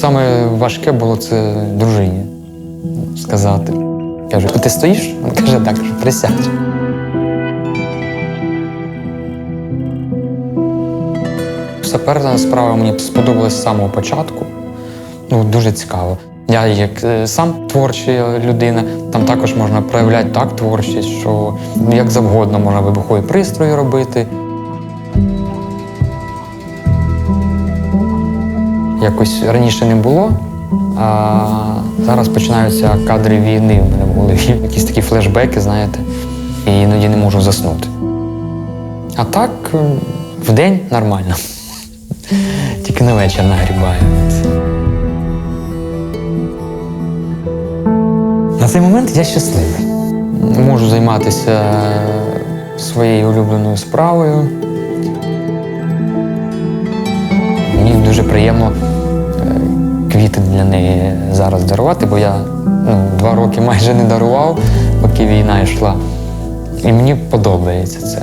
Саме важке було це дружині сказати. Кажу, ти стоїш? Він каже, так, присядь. Саперна справа мені сподобалась з самого початку. Ну, дуже цікаво. Я як е, сам творча людина, там також можна проявляти так творчість, що як завгодно можна вибухові пристрої робити. Якось раніше не було, а зараз починаються кадри війни в мене в голові. Якісь такі флешбеки, знаєте, і іноді не можу заснути. А так, е, вдень нормально. Тільки на вечір нагрібаю. На цей момент я щасливий. Можу займатися своєю улюбленою справою. Мені дуже приємно е, неї зараз дарувати, бо я ну, два роки майже не дарував, поки війна йшла. І мені подобається це.